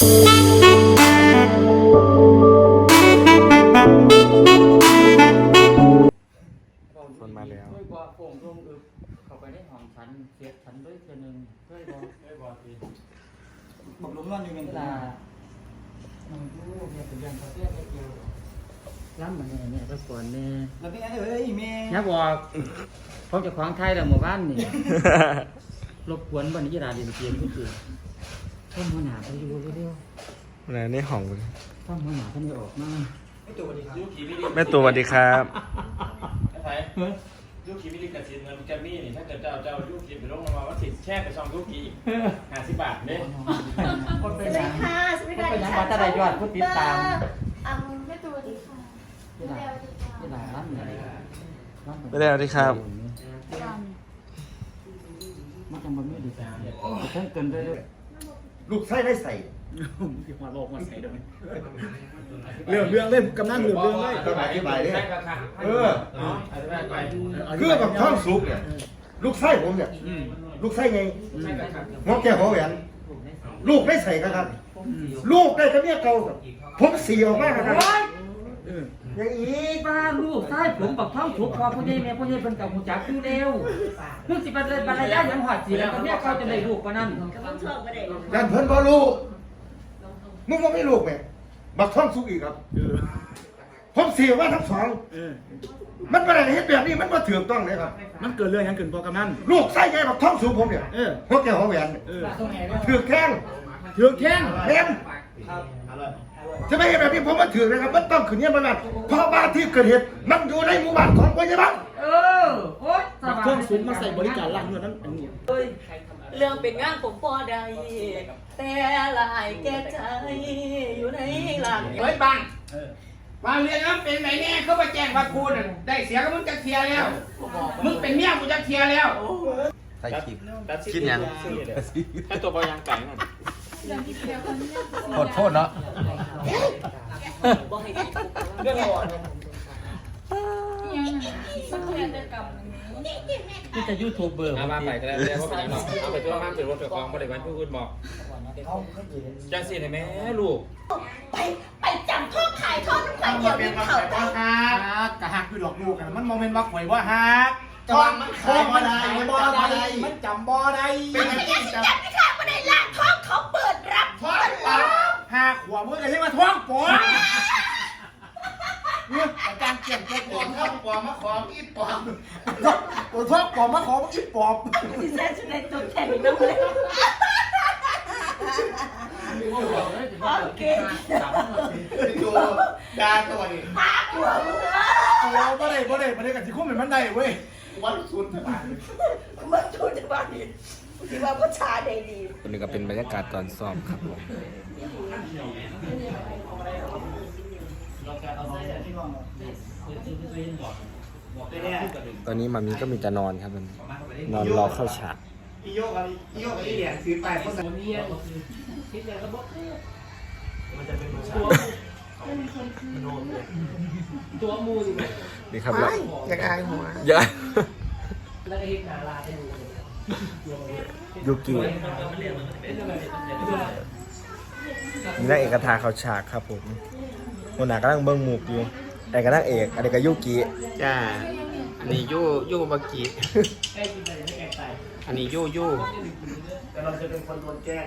คนมาแล้วเคยบอกโป่งลงอึบเข้าไปในห้องฉันเสียฉันด้วยเทือหนึงเคยบอกเคยบอกทีบอกลมนอนอยู่เป็นเวลาน้องดูเนี่ยเป็นยังเขาเรียกเดียวล้ำมาเนี่ยเนี่ยตะกอนเนี่ยแล้วพี่เอ้ยแม่นักบอกเขาจะขวางไทยแต่หมู่บ้านนี่รบกวนวันนี้ยีราเรียนเกมทุกที ต้องหัวหน้าไปดูเร็วไหนนี่ห้องคุณๆต้องหัวหน้าเขาไม่ออกมาไม่ตัวดีครับยูคีมิลิแม่ตัวสวัสดีครับไอ้ไผ่ยูคีมิลิกับซีนเงินแกมมี่นี่ถ้าเกิดเจ้าเจ้ายูคีไปลงมาว่าสิแช่ไปซองยูคีห้าสิบบาทเนี่ยคนสเป็วันสยัดีงค่ะ สวัสดีค่ะเป็นยังวัดตะไดยอดผู้ติดตามอ่าไม่ตัวดีค่ะยีรายีราล้ำเนี่ยล้ำไม่ได้สวัสดีครับ มันจะมันไม่ดีการเพิ่งเกินด้วยด้วย ลูกไส้ได้ใส่หัวโลกมาใส่ด้วยเรื่องเรื่องเล่นกำนันเรื่องเรื่องเลยต้องอธิบายเลยได้ราคาเอออธิบายไปคือแบบท้องสุกเนี่ยลูกไส้ผมเนี่ยลูกไส้ไงใช่ราคาหัวแก้วหัวแหวนลูกได้ใส่ครับ ลูกได้กับเมียเก่าครับผมเสียออกมากนะครับ อย่างอีกป้าลูกใต้ผมปักท้องถูกพอพ่อใหญ่แม่พ่อใหญ่เป็นกับหูจักคือเร็วเพิ่งสิบเลยบรรยายยังหอดสีแล้วก็เนี่ยเขาจะได้ลูกปะนั่นกำลังชอบก็ได้ยันเพิ่นบ่ลูกมึงว่าไม่ลูกไหมบักท้องสุกอีกครับผมเสียว่าทั้งสองเออมันเป็นอะไรเฮ็ดแบบนี้มันบ่ถูกต้องเลยครับ มันเกิดเรื่องยังเกิดพอกำนันลูกไส้ไงบักท้องสุกผมเนี่ยเออหัวแก้วหัวแหวนเออถือแข้งถือแข้งแม่น จะไม่เห็นแบบนี้ผมมาถือนะครับ มันต้องขึ้นเนี่ยมันแบบเพราะบ้านที่เกิดเหตุมันอยู่ในหมู่บ้านของพยาบาลเออโอ๊ยมาเครื่องสูงมาใส่บริการล่างเงินนั้นอันนี้เรื่องเป็นงานผมพอได้แต่ลายแก่ใจอยู่ในหลังเฮ้ยบังบางเรื่องนั้นเป็นไหนแน่เขามาแจ้งว่ากูน่ะได้เสียกับมึงจะเคลียร์แล้วมึงเป็นเมียกูจะเคลียร์แล้วใส่คลิปคิดยังแค่ตัวบอยังไก่นั่นโทษโทษเนาะเรื่องอะไรที่จะยูทูบเบอร์เอามาไปก็ได้เลยว่าเป็นยังไงเอาไปตัวมาเป็นรถเถื่อนไปเลยวันผู้อื่นบอกจังสิเห็นไหมลูก ไปไปจับท่อขายท่อน้ำมันเดียวดินเขาได้ฮักกะฮักอยู่หลอกลูกกันมันโมเมนต์ว่าข่อยว่าฮักจอมันขายบ่ได้บ่ได้มันจำบ่ได้มันไม่ได้สิจับไม่ค่ะไม่ได้ล่างท่อเขาเปิดรับ ท้องปลา ห้าขวบมึงก็ใช่มาท้องปอเนี่ยอาจารย์เกี่ยงแก่ปอมท้องปอมมาขออีปอมตัวท้องปอมมาขออีปอมดิฉันจะได้ตัวแทนน้ำเลยโอเคดูดาตัวนี้ปากหัวมึงตัวบ่ได้บ่ได้บ่ได้กันสิคุ้มเป็นมันได้เว้ยวันสุดมึงดูจะบ้าดิ คิดว่าผู้ชายได้ดีตัวนี้ก็เป็นบรรยากาศตอนซ้อมครับผมตอนนี้มามีก็มีแต่นอนครับมันนอนรอเข้าฉากอีโยกอะไรอีโยกอีเหรียญถือไปเพราะมันนี่ครับแล้วอยากอายหัวอยากยูกิมีนางเยูกิมีนักเอกทาเขาฉากครับผมคนหน้ากำลังเบิ้งหมูกอยู่แต่กระนั่งเอกอันนี้ก็ยูกิจ้าอันนี้ยู่ยู่เมื่อกี้อันนี้ยู่ยู่แต่เราจะเป็นคนโดนแกล้ง